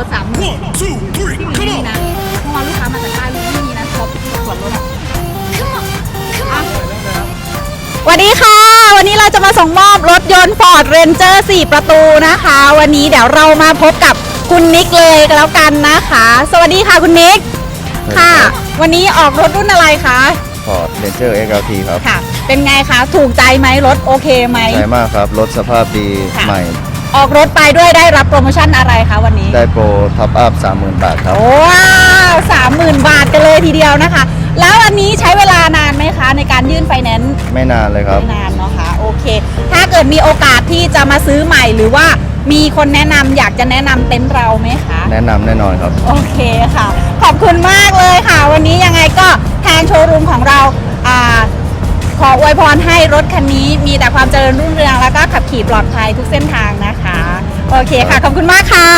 ลดสามหมื่น One, two, three, ที่มี come นี่ on! นะเมื่อวานลูกค้ามาจากใต้ลูกไม่มีนะครบส่วนลดอะสวัสดีค่ะ วันนี้เราจะมาส่งมอบรถยนต์ Ford Ranger 4 ประตูนะคะ วันนี้เดี๋ยวเรามาพบกับคุณนิกเลยก็แล้วกันนะคะ สวัสดีค่ะคุณนิกค่ะ วันนี้ออกรถรุ่นอะไรคะพอร์ตเรนเจอร์ XLT ครับ ค่ะ เป็นไงคะ ถูกใจไหมรถโอเคไหม ใช่มากครับ รถสภาพดี ค่ะ ใหม่ ออกรถไปด้วยได้รับโปรโมชั่นอะไรคะวันนี้ ได้โปรท็อปอัพ30,000 บาทครับ ว้าวสามหมื่นบาทกันเลยทีเดียวนะคะ แล้วอันนี้ใช้เวลานานไหมคะในการยื่นไฟแนนซ์ไม่นานเลยครับ ไม่นานเนาะคะโอเค ถ้าเกิดมีโอกาสที่จะมาซื้อใหม่หรือว่ามีคนแนะนำอยากจะแนะนำเต็นท์เราไหมคะ แนะนำแน่นอนครับ โอเคค่ะ ขอบคุณมากเลยค่ะ วันนี้ยังไงก็ทางโชว์รูมของเราอ่าขออวยพรให้รถคันนี้มีแต่ความเจริญรุ่งเรืองแล้วก็ ขับขี่ปลอดภัยทุกเส้นทางนะคะ โอเคค่ะ ขอบคุณมากค่ะ